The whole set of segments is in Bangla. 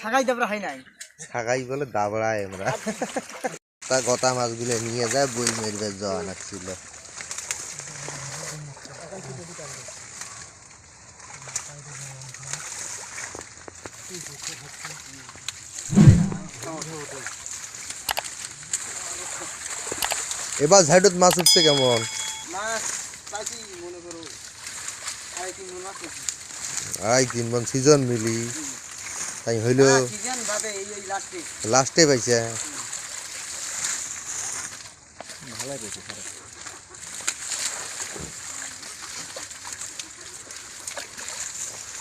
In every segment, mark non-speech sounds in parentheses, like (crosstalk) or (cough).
ছাগাই দাবরা হয় নাই। ছাগাই বলে দাবড়ায় আমরা। তা গতা মাছগুলো নিয়ে যায় বই মেরবে যাওয়া ছিল এবার ঝাইডত মাছ উঠছে কেমন? মাছ পাইছি মনে করো আড়াই তিন মন আড়াই তিন মন সিজন মিলি। তাই হইল হ্যাঁ, সিজন ভাবে এই এই লাস্টে লাস্টে পাইছে।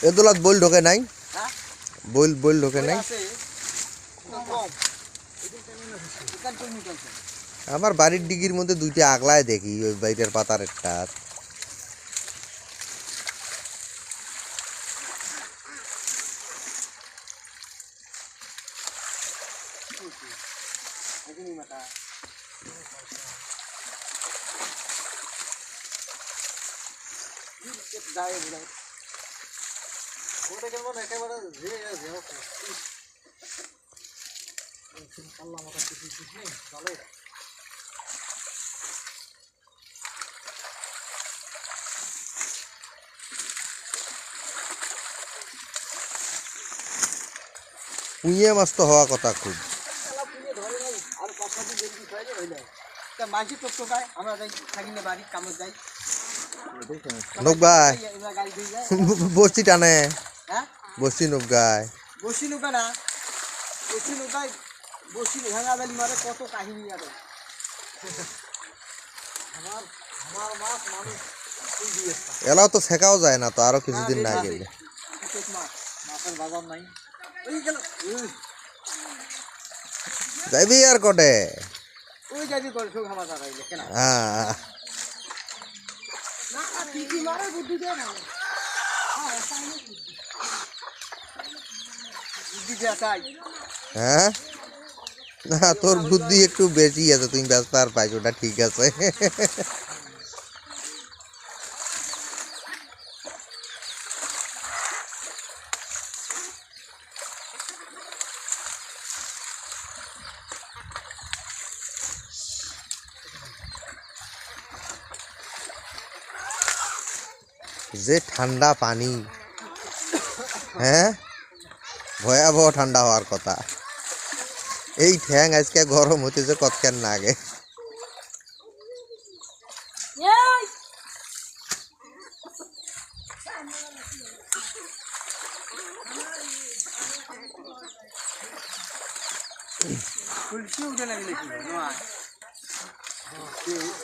এদোলাত বইল ঢোকে নাই? হ্যাঁ? বইল বইল ঢোকে নাই? আমার বাড়ির ডিগির মধ্যে দুইটা আগলায় দেখি ওই বাইরের পাতার একটা ওটা কেমন একেবারে যে যে আল্লাহ মাথা কিছু কিছু নেই ভালোই পুঁয়ে মাছ তো হওয়া কথা খুব। মাঝি আমরা যাই থাকি না বাড়ি কামত যাই। নৌকায় বস্তি টানে। হ্যাঁ? বস্তি নৌকায় বসি নৌকা না বসি নৌকায় বসি ভাঙা বেলি মারে কত কাহিনী আমার আমার মাছ মানুষ এলাও তো শেখাও যায় না তো আরও কিছুদিন না গেল। যাইবি আর কটে? ওই যাবি করে শোক আমার দাঁড়াই কেন। হ্যাঁ। না না কি কি মারে বুদ্ধি দে না। বুদ্ধি। দেয়া চাই। হ্যাঁ? না তোর বুদ্ধি একটু বেশি আছে তুমি ব্যস্ত আর পাইছো ওটা ঠিক আছে। যে ঠান্ডা পানি। হ্যাঁ ভয়াবহ ঠান্ডা হওয়ার কথা। এই ঠ্যাং আজকে গরম হতেছে কতক্ষণ না আগে কলসি উঠে না নাকি? নয়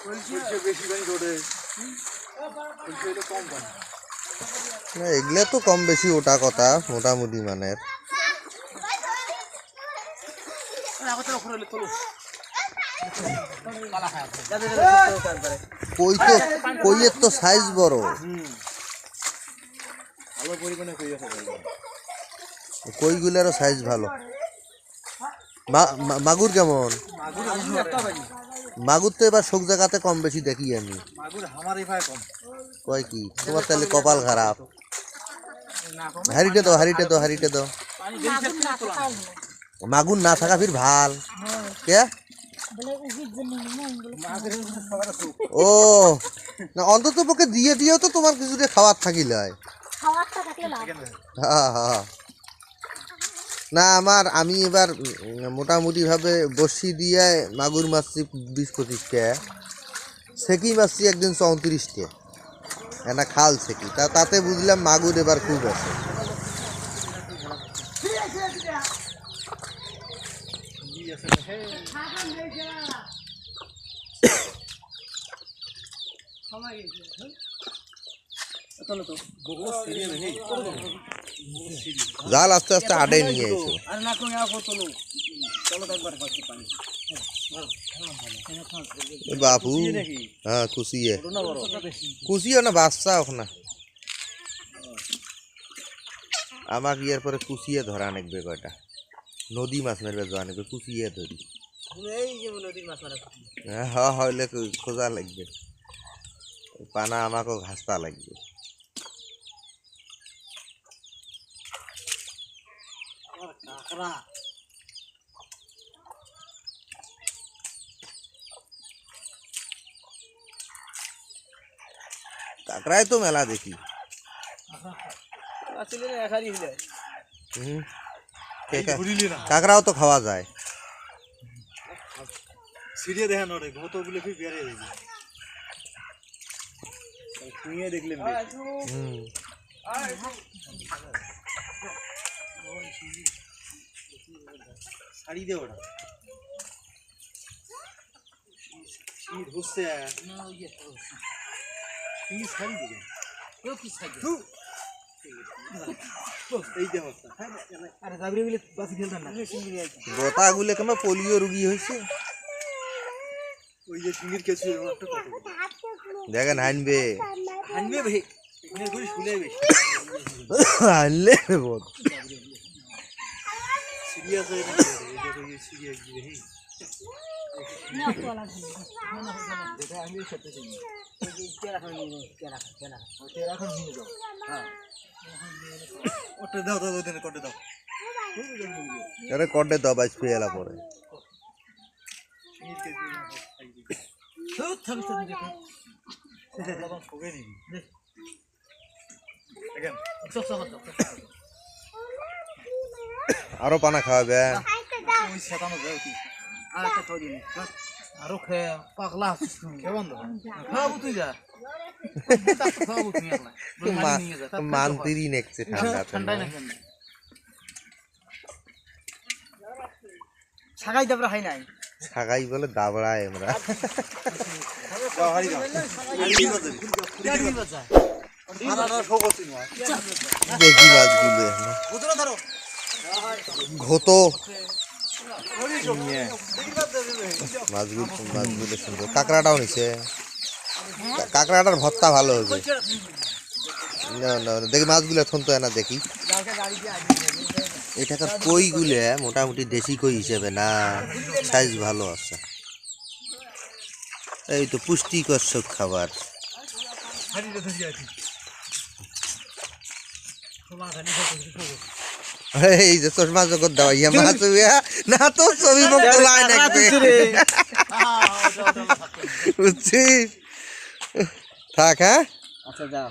কলসি বেশি পানি না, এগুলো তো কম বেশি ওটা কথা, মোটামুটি মানের। কই তো কইয়ের তো সাইজ বড়। ভালো পরিমাণে কই সাইজ ভালো মাগুর কেমন? মাগুর তো এবার সব জায়গাতে কম বেশি দেখি আমি। মাগুর আমার এই কম। কয় কি? তোমার তাহলে কপাল খারাপ। হারিটে দাও হারিটে দাও হারিটে দাও। মাগুর না থাকা ফির ভালো। কে? সবার ও না অন্তত পক্ষে দিয়ে দিয়েও তো তোমার কিছুটা খাওয়ার থাকিল। হয় হ্যাঁ হ্যাঁ না আমার আমি এবার মোটামুটিভাবে বসি দিয়ে মাগুর মাছছি বিশ পঁচিশটা সেকি মাছছি একদিন চৌত্রিশটা একটা খাল সেকি। তা তাতে বুঝলাম মাগুর এবার খুব আছে। (coughs) তো। জাল আস্তে আস্তে আডে নিয়ে এসো। আর না কোন আর চলো চলো তো একবার পাচ্ছি পানি। এ বাপু হ্যাঁ কুচিয়ে কুচিও না বাচ্চা ওখানে আমাক ইয়ার পরে কুচিয়ে ধরা নেকবে কয়টা নদী মাছ মারবে যাওয়া নেকবে কুচিয়ে ধরি। এই যে নদীর মাছ মারা হ্যাঁ হ হইলে কই- খোঁজা লাগবে। পানা আমাকেও ঘাসতা লাগবে। কাঁকড়া কাঁকড়ায় তো মেলা দেখি। কে কা- কাঁকড়াও তো খাওয়া যায়। সিরিয়া দেখা নড়ে গতগুলো বেড়ে শুনিয়ে দেখলেন হুম। শাড়ি দে ওটা শীত হচ্ছে? শাড়ি দিবে? এই যে অবস্থা। আরে জাবরি বলে বাসি গোতাগুলো কেন পোলিও রুগী হয়েছে? ওই যে সিঙ্গির কেসু দেখেন হানবে। আনবে ভাই করে বেশি। হানলে কটে দাও বাজ পেয়ে এলা পরে। সিঙ্গির কেসু তো থামি থামি দেখো তখন ঠকে দিবি দেখেন সব সব সব আরও পানা খাওয়াবে। আর খেয়ে পাগলা তুই যা নেকছে ঠান্ডা ঠান্ডায় ছাগাই দাবরা নাই। ছাগাই বলে দাবড়ায় আমরা। দাও হারি দাও ঘত। মাছগুলো কাঁকড়াটাও নিছে। কাঁকড়াটার ভর্তা ভালো হবে। না না দেখি মাছগুলো এখন তো না দেখি। এটাকার কইগুলো, মোটামুটি দেশি কই হিসেবে না সাইজ ভালো আছে। এই তো পুষ্টিকর সব খাবার। এই যে চশমা জগৎ দেওয়া ইয়া মাছ না তো ছবি মুখ তোলায় নাকবে বুঝছিস? থাক হ্যাঁ? আচ্ছা যাও।